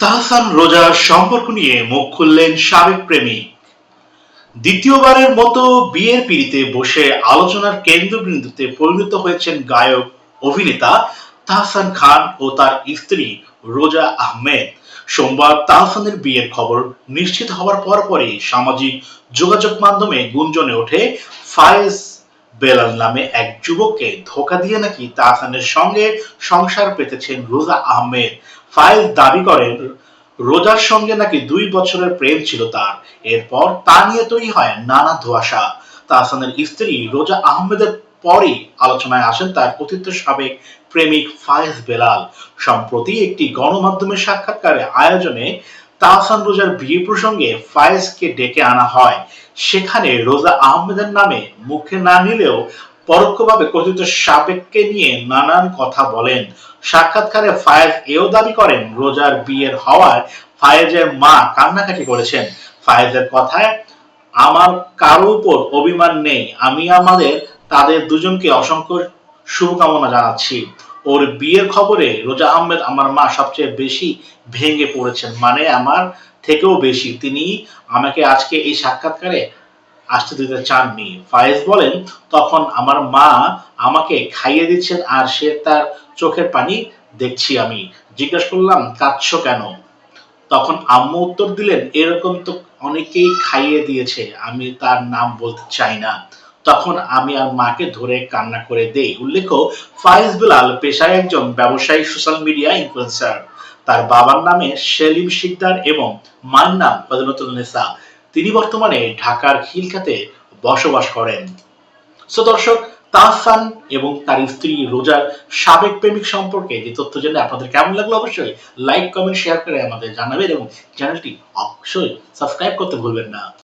তাহসান রোজার সম্পর্ক নিয়ে মুখ খুললেন সাবেক প্রেমিক দ্বিতীয়বারের মতো বিয়ের পিড়িতে বসে আলোচনার কেন্দ্রবিন্দুতে পরিণত হয়েছেন গায়ক, অভিনেতা তাহসান খান ও তার স্ত্রী রোজা আহমেদ। সোমবার তাহসানের বিয়ের খবর নিশ্চিত হওয়ার পর পরই সামাজিক যোগাযোগ মাধ্যমে গুঞ্জনে ওঠে ফায়েজ বেলাল নামে এক যুবককে ধোকা দিয়ে নাকি তাহসানের সঙ্গে সংসার পেতেছেন রোজা আহমেদ। ফায়েজ দাবি করেন, রোজার সঙ্গে নাকি দুই বছরের প্রেম ছিল তার। এরপর তা নিয়ে তৈরি হয় নানা ধোয়াশা। তাহসানের স্ত্রী রোজা আহমেদের পরই আলোচনায় আসেন তার কথিত সাবেক প্রেমিক ফায়েজ বেলাল। সম্প্রতি একটি গণমাধ্যমের সাক্ষাৎকারে আয়োজনে তাহসান রোজার বিয়ে প্রসঙ্গে ফায়েজকে ডেকে আনা হয়। সেখানে রোজা আহমেদের নামে মুখে না নিলেও পরোক্ষভাবে কথিত সাবেককে নিয়ে নানান কথা বলেন। সাক্ষাৎকারে ফায়েজ এও দাবি করেন, রোজার বিয়ের হওয়ায় ফায়েজের মা কান্নাকাটি করেছেন। ফায়েজের কথায়, আমার কারও উপর অভিমান নেই। আমি আমাদের, তাদের দুজনকে অসংখ্য শুভকামনা জানাচ্ছি। ওর বিয়ের খবরে রোজা আহমেদ আমার মা সবচেয়ে বেশি ভেঙে পড়েছেন মানে আমার থেকেও বেশি। তিনি আমাকে আজকে এই সাক্ষাৎকারে আসতে দিতে চাননি। ফায়েজ বলেন, তখন আমার মা আমাকে খাইয়ে দিচ্ছেন আর সে তার চোখের পানি দেখছি আমি। জিজ্ঞেস করলাম, কাঁদছো কেন? তখন আম্মু উত্তর দিলেন, এরকম তো অনেকেই খাইয়ে দিয়েছে, আমি তার নাম বলতে চাই না। তখন আমি আর মাকে ধরে কান্না করে দেই। উল্লেখ্য ফাইজ বিলাল পেশায় একজন ব্যবসায়ী সোশ্যাল মিডিয়া ইনফ্লুয়েন্সার তার বাবার নামে সেলিম শিকদার এবং মায়ের নাম ফজলতুল নেসা। তিনি বর্তমানে ঢাকার খিলখাতে বসবাস করেন। সো দর্শক, তাহসান এবং তার স্ত্রী রোজার সাবেক প্রেমিক সম্পর্কে যে তথ্য জেনে আপনাদের কেমন লাগল অবশ্যই লাইক কমেন্ট শেয়ার করে আমাদের জানাবেন এবং চ্যানেলটি অবশ্যই সাবস্ক্রাইব করতে ভুলবেন না।